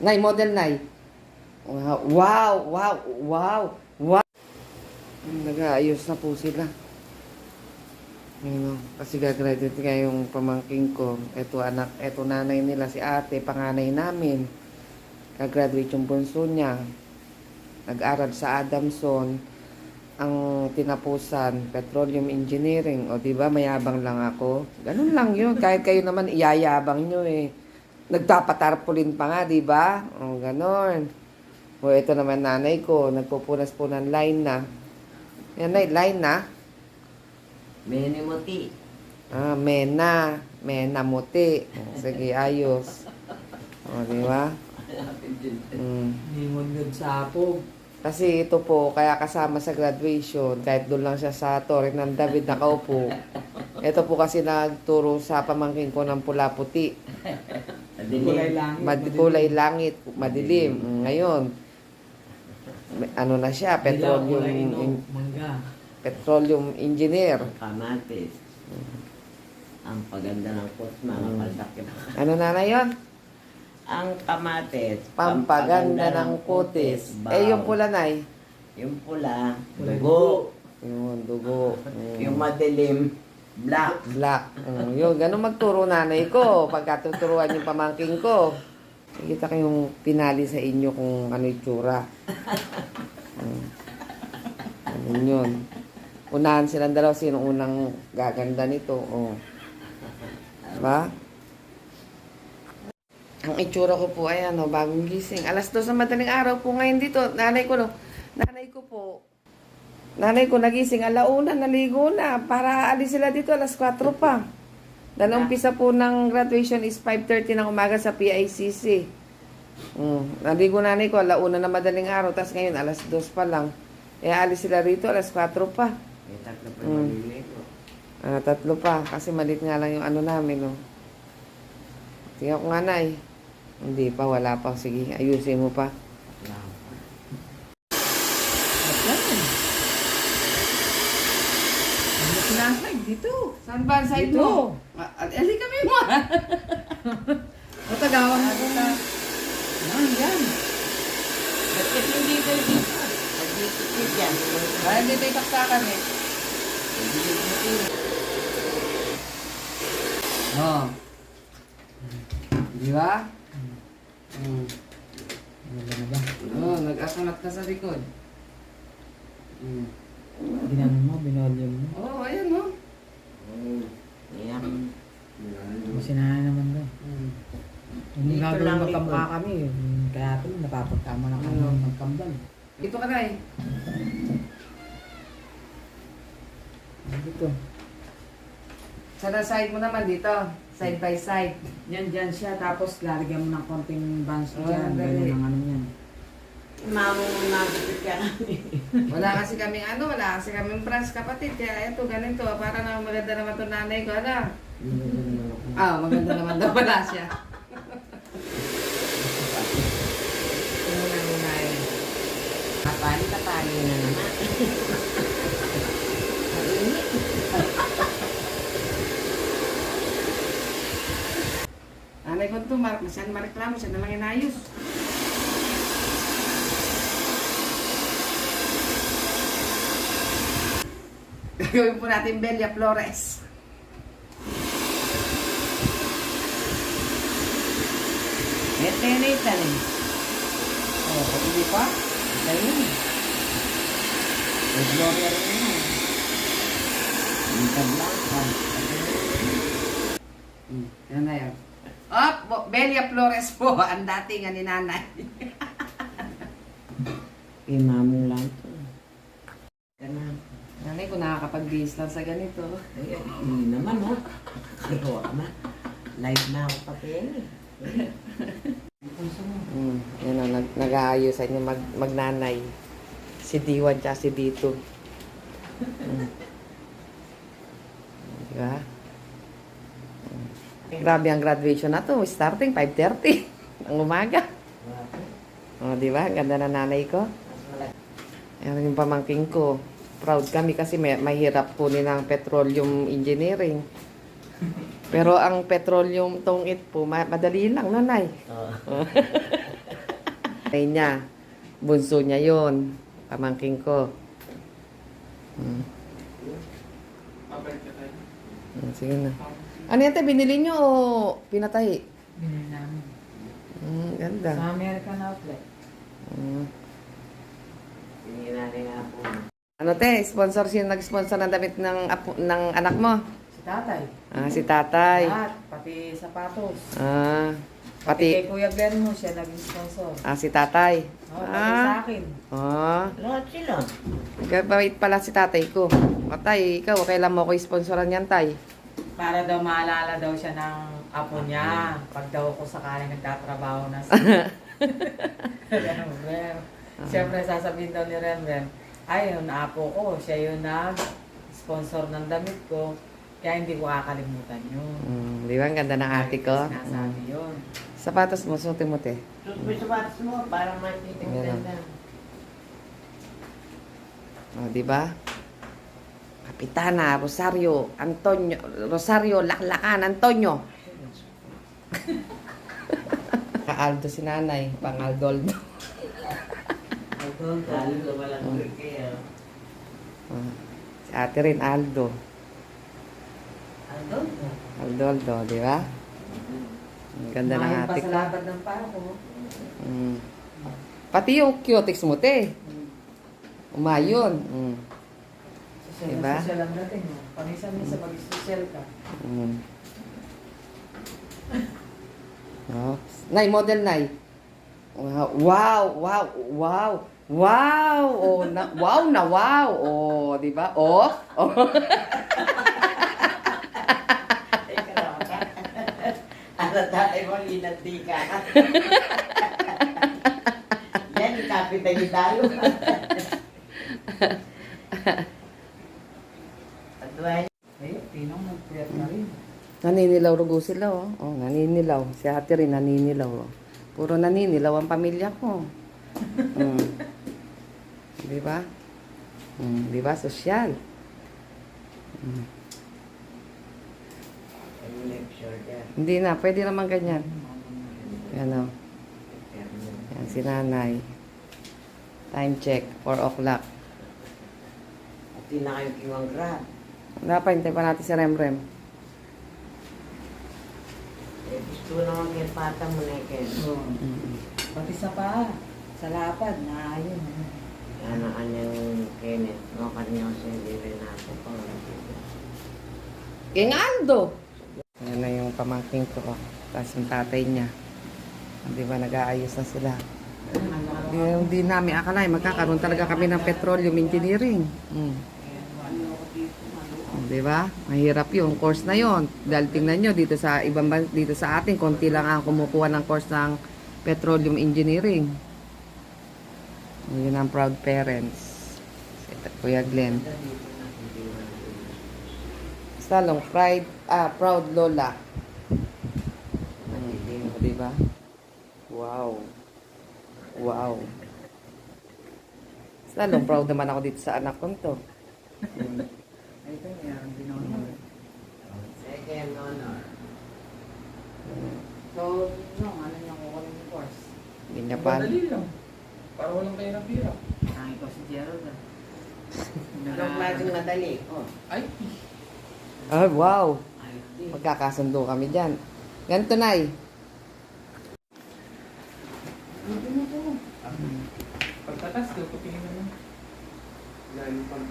Nay, model Nay. Wow, wow, wow, wow, wow. Nag-aayos na po sila. Ayun, kasi gagraduate nga yung pamangking ko. Ito anak, ito nanay nila, si ate, panganay namin. Gagraduate yung bunso niya. Nag-aral sa Adamson. Ang tinapusan, petroleum engineering. O, di ba, mayabang lang ako. Ganun lang yun. Kahit kayo naman, iyayabang nyo eh. Nagpapatarpulin pa nga, di ba? O, ganun. O, ito naman nanay ko. Nagpupunas po ng line na. Yan na, line na. Menimuti. Ah, mena. Mena muti. O, Sige, ayos. O, di ba? Mm. Yun sa apog. Kasi ito po, kaya kasama sa graduation, kahit doon lang siya sa Torre ng David nakaupo. Ito po kasi nagturo sa pamangkin ko ng pula-puti. Kulay Madilim. langit. Mad kulay langit, madilim. Mm, Ngayon, ano na siya, petroleum, in- mangga. petroleum engineer. Kamatis. Ang paganda ng pot, mga Mm. paldak Ano na na yun? Ang kamatis. Pampaganda ng kutis. Eh, yung pula na Yung pula, Kulay dugo. Yun, dugo. Mm. Yung madilim, black. Black. Mm, yun, ganun magturo nanay ko. Pagka tuturuan yung pamangking ko. Nakikita ko yung pinali sa inyo kung ano yung tsura. Mm. Ganun yun. Unahan silang dalawa sino unang gaganda nito. Oh. Diba? Ang itsura ko po ay ano, bagong gising. Alas dos na madaling araw po ngayon dito. Nanay ko no. Nanay ko po. Nanay ko nagising alauna, naligo na. Para alis sila dito alas 4 pa. Dahil ang umpisa po ng graduation is 5.30 ng umaga sa PICC. Mm. Naligo nanay ko alauna na madaling araw. Tapos ngayon alas 2 pa lang. Eh alis sila rito alas 4 pa. May tatlo pa Mm. maliligo. Ah, tatlo pa. Kasi malit nga lang yung ano namin, no. Tingnan ko nga, Nay. Hindi pa, wala pa. Sige, ayusin mo pa. Wow. Sinasag dito? Saan ba side mo? Ah, Ali kami mo. Matagawan mo na. Yan, yan. Bakit hindi kayo dito? Pag-dikit yan. Ay, dito yung taktakan eh. Oh. Di ba? Mm. Ano na ba? Oh, nag-akanat na sa likod. Mm. Ginano mo, binolyon mo. Oh, ayan, no. Mm. Yan. Kasi na naman doon. Mm. Hindi Dito gagawin likod. kami. eh. Kaya ito, napapagkama na kami Ano? magkambal. Dito ka, Nay. Dito. Sa na side mo naman dito. Side by side. Yan, dyan siya. Tapos lalagyan mo ng konting bands Oh, dyan. Ganyan ang ano yan. Mamo nagdikit ka. Wala kasi kaming ano, wala kasi kaming branch kapatid. Kaya ito, ganito. Para na maganda naman to nanay ko. Ano? Ah, maganda naman daw wala siya. Tingnan na ni Nay. Kapali, kapali na naman. Mainit. Nanay ko to, mar siya na mareklamo, siya na lang inayos. Gagawin po natin Belia Flores. Ito na ito rin. Oh, pag pa? Ayun. May gloria rin naman. Ang tablanca. Hmm, na yan. Oh, Belia Flores po, ang dating ni nanay. Kay mamong lang. Ko nakakapag-base lang sa ganito. Ayun, hindi naman oh. Kaya na. Live na ako pa eh. Hmm, yan na, nag nag-aayos sa inyo mag magnanay. Si Diwan tsaka si Dito. Hmm. Di ba? Hmm. Grabe ang graduation na to. Starting 5.30 ng umaga. O, di ba? Ganda na nanay ko. Yan yung pamangking ko. Proud kami kasi may, mahirap kunin ang petroleum engineering. Pero ang petroleum tong it po, ma- madali lang, nanay. Oh. Ay niya. Bunso niya yon Pamangking ko. Hmm. Hmm, sige na. Ano yan, te? Binili niyo o pinatay? Binili namin. Hmm, ganda. Sa American Outlet. Hmm. Hindi natin nga po. Ano te, sponsor sino nag-sponsor ng damit ng apo, ng anak mo? Si tatay. Ah, si tatay. Lahat. Pati sapatos. Ah, Pati kay pati Kuya Glenn mo siya naging sponsor. ah, si tatay. Oh, pati sa Ah, akin. ah. Lahat sila. Gabait pala si tatay ko. O tay, ikaw, kailan mo ko sponsoran yan, tay? Para daw maalala daw siya ng apo niya. Pag daw ako sakaling nagtatrabaho na Rem. Siyempre sasabihin daw ni Rem Rem, ay, yung apo ko, siya yung nag-sponsor ng damit ko. Kaya hindi ko kakalimutan yun. Mm, di ba? Ang ganda ng ate ko. Sinasabi Mm. yun. Sapatos mo, suotin mo, te. May sapatos mo para makikita Meron. ganda. O, di ba? Kapitana, Rosario, Antonio, Rosario, Laklakan, Antonio. Kaaldo si nanay, pang Aldoldo. Ka walang kaya. Ah, si ate rin, Aldo. Although, Aldoldo, di ba? Ang ganda ng Mahal ate sa ko. labad ng pako. Mm. Pati yung cutex mo, te. Umayon. Mm. Social Diba? na social ang dating mo. Paminsan-minsan mag-social ka. Mm. Oh. Nay, model Nay. Wow, wow, wow, wow. Wow! Oh, na, wow na wow. Oh, di ba? Oh. oh. Teka lang. Ano tatay mo, linanti ka. Yan, ikapit na gitalo. Adwan. Eh, tinong nagpuyat na rin. Naninilaw rugo sila, oh. Oh, naninilaw. Si ate rin naninilaw, oh. Puro naninilaw ang pamilya ko. Mm. Di ba? Mm, di ba? Sosyal. Mm. Hindi na, pwede naman ganyan. Yan, oh. Yan, si nanay. Time check, 4 o'clock. At yun na kayo kiwang grab. Dapat hintay pa natin si Remrem. Eh, gusto naman kay pata mo na kay. Oo. Mm. Pati sa paa. Sa lapad, na ayun. Ano, anyang Kenneth. No, kanyo sa hindi rin ako pa. King Aldo! Yan na yung pamangking ko. oh. Tapos yung tatay niya. Di ba, nag-aayos na sila. Di, di namin akalain, magkakaroon talaga kami ng petroleum engineering. Mm. Di ba? Mahirap yung course na yon. Dahil tingnan nyo, dito sa ibang ban- dito sa atin, konti lang ang kumukuha ng course ng petroleum engineering. Yun ang proud parents. Si Kuya Glenn. Salong pride, ah, proud lola. Mm, di ba? Wow. Wow. Salong proud naman ako dito sa anak ko to. Mm. Ito, yan, binono. Second honor. So, no, ano niya kukunin yung course? Hindi niya pa. Madali lang. Para walang kahirap-hirap. Nakin ko si Gerald ah. Anong klaseng madali? Oh, Ay, Ah, wow. IT. Magkakasundo kami dyan. Ganito, Nay. pagtatas, tututingin naman. Dahil pang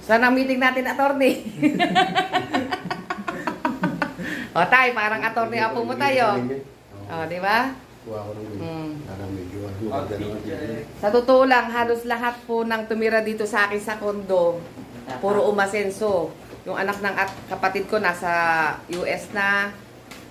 Saan ang meeting natin, attorney? o, tay, parang attorney apo mo tayo. O, di ba? Kuha ko ng Mm. Parang medyo ano, maganda naman. Sa totoo lang, halos lahat po ng tumira dito sa akin sa kondo, puro umasenso. Yung anak ng at kapatid ko nasa US na,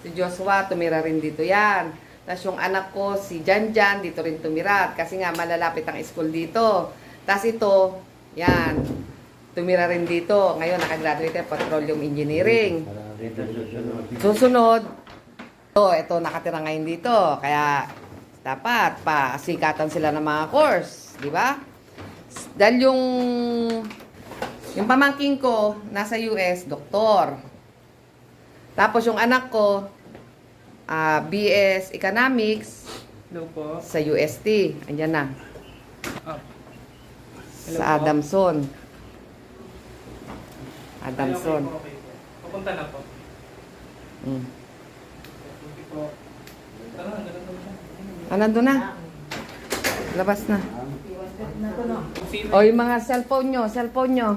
si Joshua tumira rin dito yan. Tapos yung anak ko, si Janjan, dito rin tumira. Kasi nga malalapit ang school dito. Tapos ito, yan, tumira rin dito. Ngayon, nakagraduate ng Petroleum Engineering. Para susunod. Susunod, ito, nakatira ngayon dito. Kaya dapat pa sikatan sila ng mga course, di ba? Dahil yung yung pamangking ko nasa US, doktor. Tapos yung anak ko ah, BS Economics, Hello po. sa UST. Andyan na. Hello Sa po. Adamson. Adamson. Ay, okay okay po. Papunta na po. Mm. Okay po. Tara, ganun po siya. Ah, na. Labas na. O, yung mga cellphone nyo, cellphone nyo.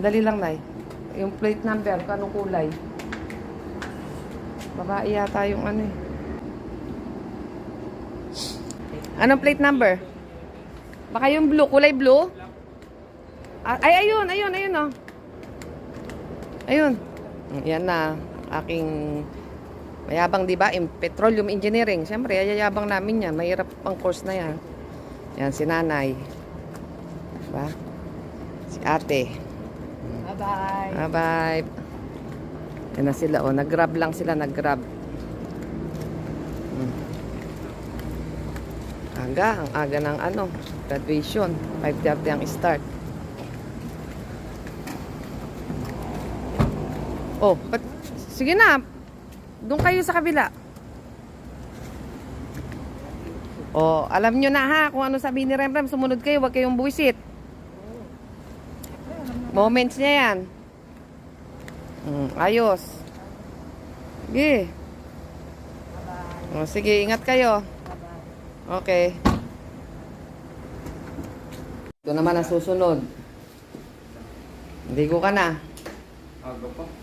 Dali lang, Nay. Yung plate number, kung anong kulay. Babae yata yung ano eh. Anong plate number? Baka yung blue, kulay blue? Ah, Ay, ayun, ayun, ayun oh. Ayun. Yan na, aking mayabang, di ba? In petroleum engineering. Siyempre, ayayabang namin yan. Mahirap ang course na yan. Yan, si nanay. Diba? Si ate. Bye-bye. Bye-bye. Yan na sila, oh. Nag-grab lang sila, nag-grab. Hmm. Aga, ang aga ng ano, graduation. 5.30 ang start. Oh, but, sige na. Doon kayo sa kabila. Oh, alam nyo na ha, kung ano sabi ni Remrem, sumunod kayo, huwag kayong buwisit. Moments niya yan. Mm, ayos. Sige. Oh, sige, ingat kayo. Okay. Ito naman ang susunod. Hindi ko ka na. Aga pa.